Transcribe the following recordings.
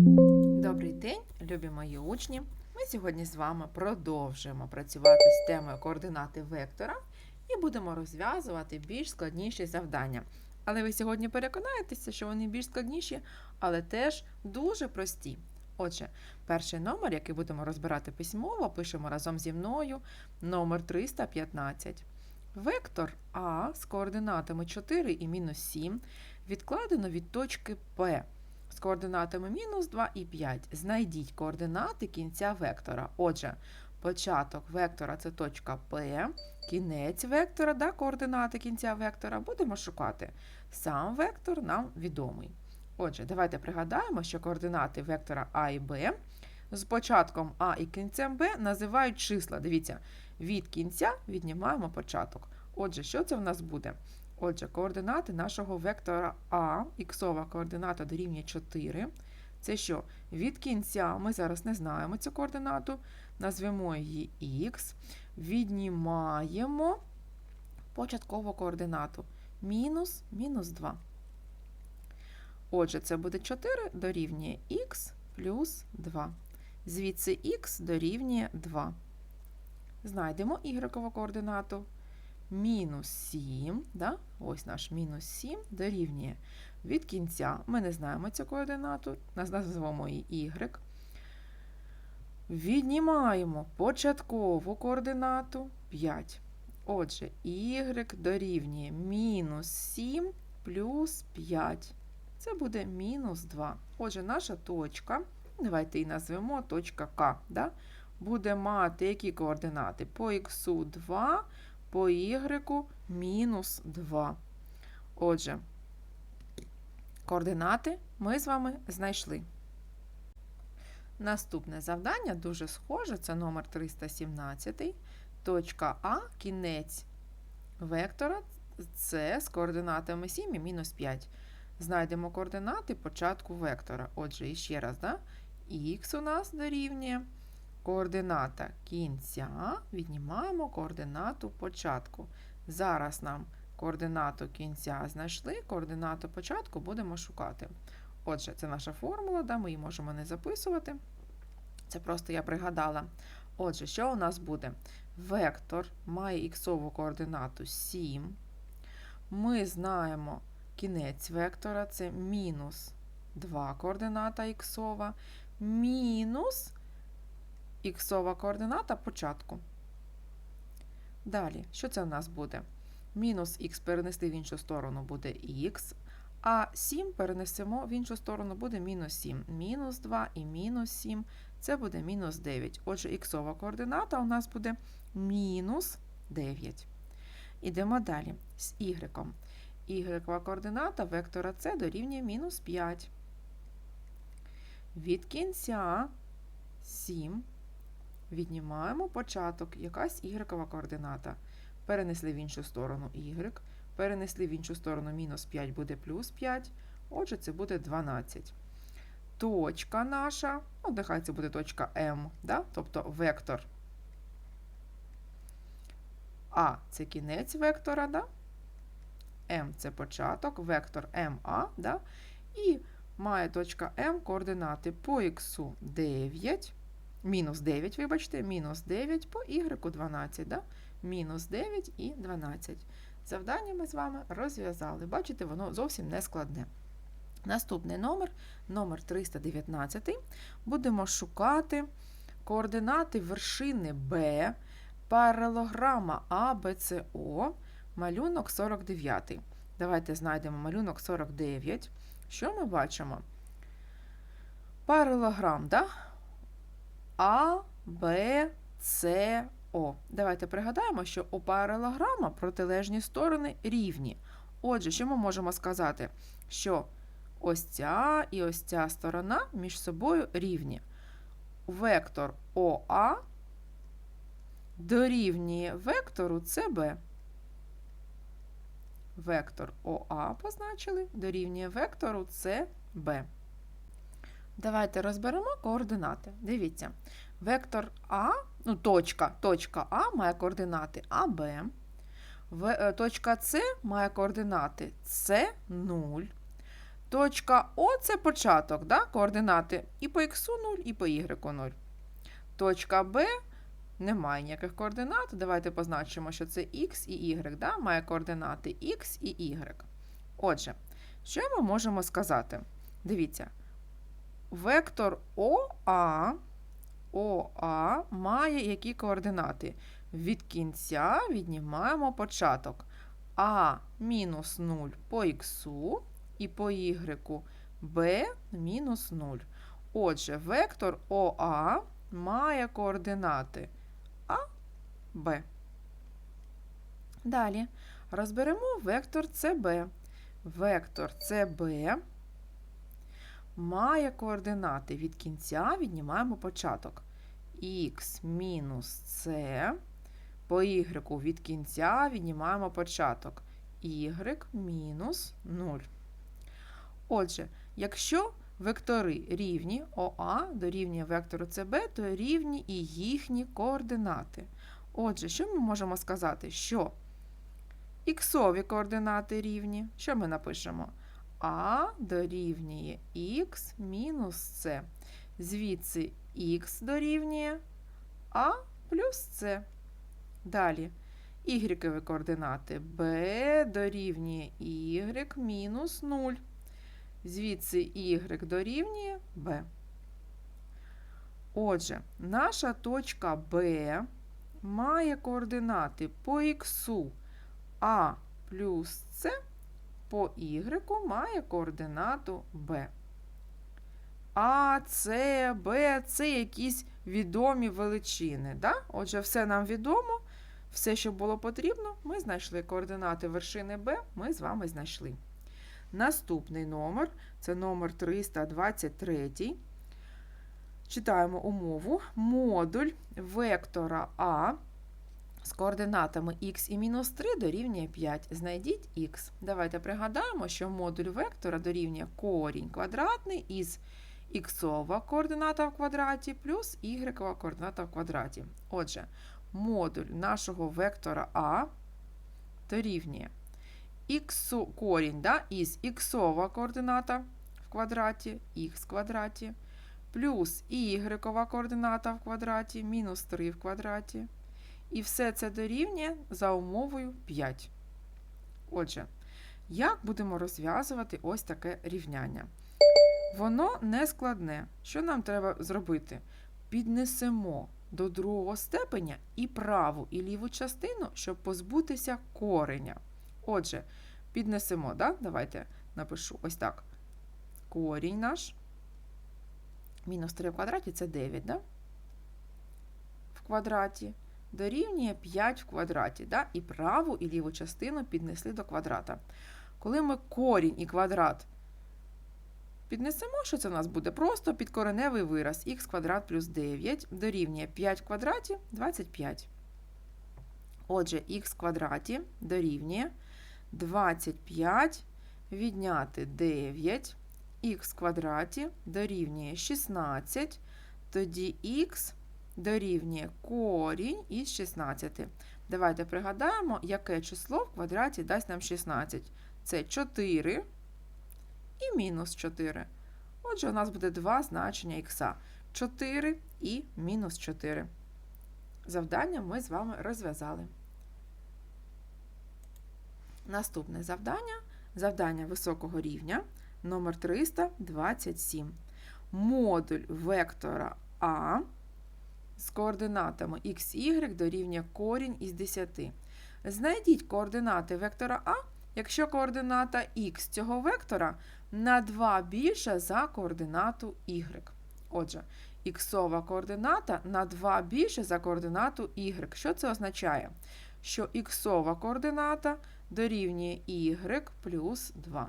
Добрий день, любі мої учні. Ми сьогодні з вами продовжуємо працювати з темою координати вектора і будемо розв'язувати більш складніші завдання. Але ви сьогодні переконаєтеся, що вони більш складніші, але теж дуже прості. Отже, перший номер, який будемо розбирати письмово, пишемо разом зі мною номер 315. Вектор А з координатами 4 і мінус 7 відкладено від точки П з координатами мінус 2 і 5. Знайдіть координати кінця вектора. Отже, початок вектора це точка P, кінець вектора, да, координати кінця вектора будемо шукати. Сам вектор нам відомий. Отже, давайте пригадаємо, що координати вектора А і Б з початком А і кінцем Б називають числа. Дивіться, від кінця віднімаємо початок. Отже, що це в нас буде? Отже, координати нашого вектора А, іксова координата дорівнює 4. Це що? Від кінця ми зараз не знаємо цю координату, назвемо її х, віднімаємо початкову координату мінус мінус 2. Отже, це буде 4 дорівнює х плюс 2. Звідси х дорівнює 2. Знайдемо y координату мінус 7, да? ось наш мінус 7 дорівнює від кінця. Ми не знаємо цю координату, назвемо її y. Віднімаємо початкову координату 5. Отже, y дорівнює мінус 7 плюс 5. Це буде мінус 2. Отже, наша точка, давайте її назвемо точка К, да? буде мати які координати? По х 2, по y мінус 2. Отже, координати ми з вами знайшли. Наступне завдання дуже схоже, це номер 317. Точка А, кінець вектора С з координатами 7 і мінус 5. Знайдемо координати початку вектора. Отже, іще раз, да? х у нас дорівнює координата кінця, віднімаємо координату початку. Зараз нам координату кінця знайшли, координату початку будемо шукати. Отже, це наша формула, да, ми її можемо не записувати. Це просто я пригадала. Отже, що у нас буде? Вектор має іксову координату 7. Ми знаємо кінець вектора це мінус 2 координата іксова, мінус іксова координата початку. Далі, що це у нас буде? Мінус х перенести в іншу сторону буде х, а 7 перенесемо в іншу сторону буде мінус 7. Мінус 2 і мінус 7 це буде мінус 9. Отже, іксова координата у нас буде мінус 9. Ідемо далі з y. Y координата вектора С дорівнює мінус 5. Від кінця 7 віднімаємо початок, якась y координата. Перенесли в іншу сторону y, перенесли в іншу сторону мінус 5 буде плюс 5, отже, це буде 12. Точка наша, ну, нехай це буде точка М, да? тобто вектор А це кінець вектора, да? М це початок, вектор МА, да? і має точка М координати по х 9, мінус 9, вибачте, мінус 9 по y 12, да? мінус 9 і 12. Завдання ми з вами розв'язали. Бачите, воно зовсім не складне. Наступний номер, номер 319. Будемо шукати координати вершини Б, паралограма АБЦО, малюнок 49. Давайте знайдемо малюнок 49. Що ми бачимо? Паралограм, да? А, Б, С, О. Давайте пригадаємо, що у паралограма протилежні сторони рівні. Отже, що ми можемо сказати? Що ось ця і ось ця сторона між собою рівні. Вектор ОА дорівнює вектору СБ. Вектор ОА позначили дорівнює вектору СБ. Давайте розберемо координати. Дивіться, вектор А, ну, точка, точка А має координати АБ, е, точка С має координати С0, Точка О це початок, да? координати і по х 0, і по y 0. Точка Б немає ніяких координат. Давайте позначимо, що це x і y, да? має координати x і y. Отже, що ми можемо сказати? Дивіться, вектор ОА, ОА має які координати? Від кінця віднімаємо початок. А мінус 0 по х і по y b мінус 0. Отже, вектор ОА має координати А, Б. Далі розберемо вектор СБ. Вектор СБ має координати від кінця віднімаємо початок. Х мінус С. По y від кінця віднімаємо початок. y мінус 0. Отже, якщо вектори рівні ОА дорівнює вектору СБ, то рівні і їхні координати. Отже, що ми можемо сказати? Що іксові координати рівні. Що ми напишемо? А дорівнює х мінус С. Звідси х дорівнює А плюс С. Далі. Ігрікові координати b дорівнює y мінус 0. Звідси y дорівнює b. Отже, наша точка B має координати по х А плюс С, по y має координату b. А, С, Б це якісь відомі величини. Да? Отже, все нам відомо. Все, що було потрібно, ми знайшли координати вершини Б, ми з вами знайшли. Наступний номер це номер 323. Читаємо умову. Модуль вектора А з координатами х і мінус 3 дорівнює 5. Знайдіть х. Давайте пригадаємо, що модуль вектора дорівнює корінь квадратний із х координата в квадраті плюс y координата в квадраті. Отже, модуль нашого вектора А дорівнює х корінь да, із х координата в квадраті, х квадраті, плюс y координата в квадраті, мінус 3 в квадраті. І все це дорівнює за умовою 5. Отже, як будемо розв'язувати ось таке рівняння? Воно не складне. Що нам треба зробити? Піднесемо до другого степеня і праву, і ліву частину, щоб позбутися кореня. Отже, піднесемо, да? давайте напишу ось так. Корінь наш. Мінус 3 в квадраті це 9, да? в квадраті. Дорівнює 5 в квадраті. Да? І праву, і ліву частину піднесли до квадрата. Коли ми корінь і квадрат піднесемо, що це у нас буде? Просто підкореневий вираз х квадрат плюс 9 дорівнює 5 в квадраті 25. Отже, х квадраті дорівнює 25 відняти 9, х квадраті дорівнює 16, тоді х дорівнює корінь із 16. Давайте пригадаємо, яке число в квадраті дасть нам 16. Це 4 і мінус 4. Отже, у нас буде два значення х. 4 і мінус 4. Завдання ми з вами розв'язали. Наступне завдання завдання високого рівня номер 327. Модуль вектора А з координатами x, y дорівнює корінь із 10. Знайдіть координати вектора А, якщо координата х цього вектора на 2 більша за координату y. Отже, іксова координата на 2 більше за координату y. Що це означає? Що іксова координата дорівнює y плюс 2.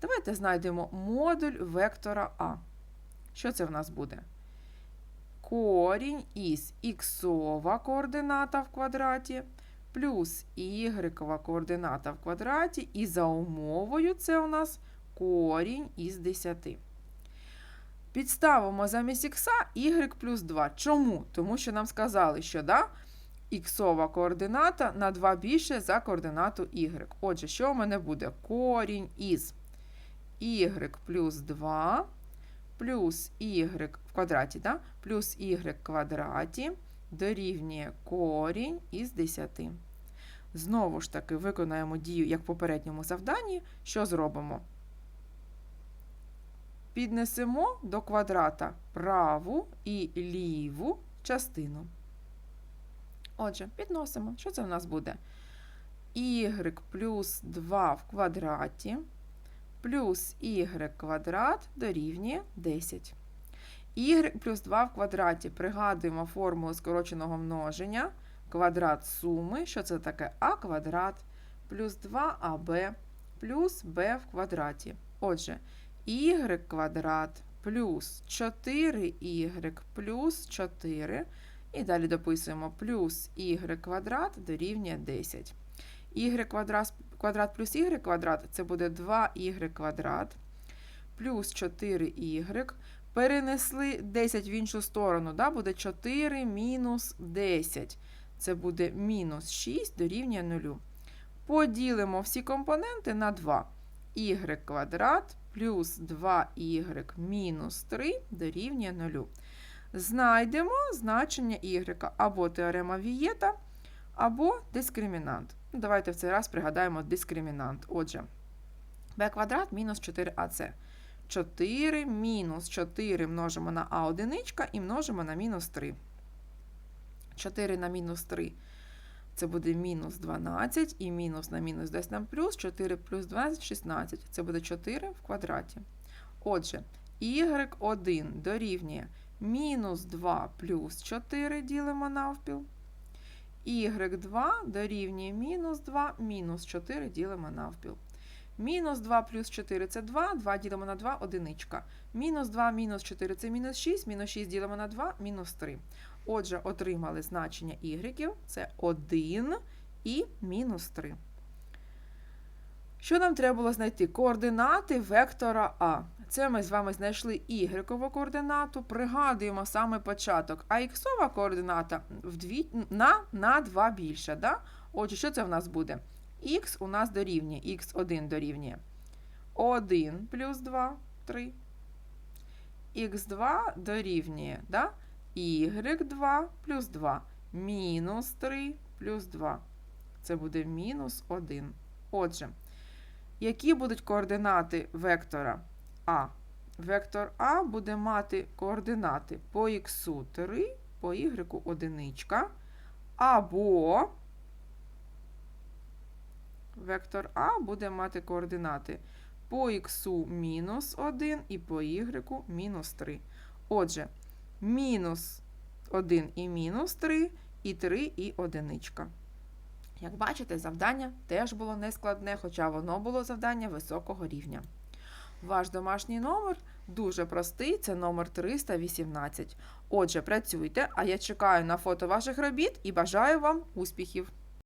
Давайте знайдемо модуль вектора А. Що це в нас буде? Корінь із іксова координата в квадраті плюс y координата в квадраті, і за умовою це у нас корінь із 10. Підставимо замість х y плюс 2. Чому? Тому що нам сказали, що да, іксова координата на 2 більше за координату y. Отже, що у мене буде? Корінь із y плюс 2 плюс y в квадраті, да? плюс y в квадраті дорівнює корінь із 10. Знову ж таки, виконаємо дію, як в попередньому завданні. Що зробимо? Піднесемо до квадрата праву і ліву частину. Отже, підносимо. Що це в нас буде? y плюс 2 в квадраті плюс y квадрат дорівнює 10. Y плюс 2 в квадраті. Пригадуємо формулу скороченого множення. Квадрат суми. Що це таке? а квадрат плюс 2аб плюс b в квадраті. Отже, y квадрат плюс 4y плюс 4. І далі дописуємо плюс y квадрат дорівнює 10. y квадрат, квадрат плюс y квадрат це буде 2y квадрат плюс 4y. Перенесли 10 в іншу сторону, да, буде 4 мінус 10. Це буде мінус 6 дорівнює 0. Поділимо всі компоненти на 2. y квадрат плюс 2y мінус 3 дорівнює 0. Знайдемо значення y або теорема Вієта, або дискримінант. Ну, Давайте в цей раз пригадаємо дискримінант. Отже, b квадрат мінус 4ac. 4 мінус 4 множимо на а одиничка і множимо на мінус 3. 4 на мінус 3 це буде мінус 12, і мінус на мінус дасть нам плюс 4 плюс 12 16. Це буде 4 в квадраті. Отже, y1 дорівнює мінус 2 плюс 4 ділимо навпіл. y2 дорівнює мінус 2 мінус 4 ділимо навпіл. Мінус 2 плюс 4 це 2, 2 ділимо на 2, одиничка. Мінус 2 мінус 4 це мінус 6, мінус 6 ділимо на 2, мінус 3. Отже, отримали значення y, це 1 і мінус 3. Що нам треба було знайти? Координати вектора А. Це ми з вами знайшли y координату, пригадуємо саме початок, а х координата вдві, на, на 2 більше. Да? Отже, що це в нас буде? Х у нас дорівнює, х1 дорівнює 1 плюс 2, 3. х2 дорівнює, да? y2 плюс 2, мінус 3 плюс 2. Це буде мінус 1. Отже, які будуть координати вектора А? Вектор А буде мати координати по х 3, по y 1, або вектор А буде мати координати по х мінус 1 і по y мінус 3. Отже, мінус 1 і мінус 3, і 3 і 1. Як бачите, завдання теж було нескладне, хоча воно було завдання високого рівня. Ваш домашній номер дуже простий, це номер 318. Отже, працюйте, а я чекаю на фото ваших робіт і бажаю вам успіхів!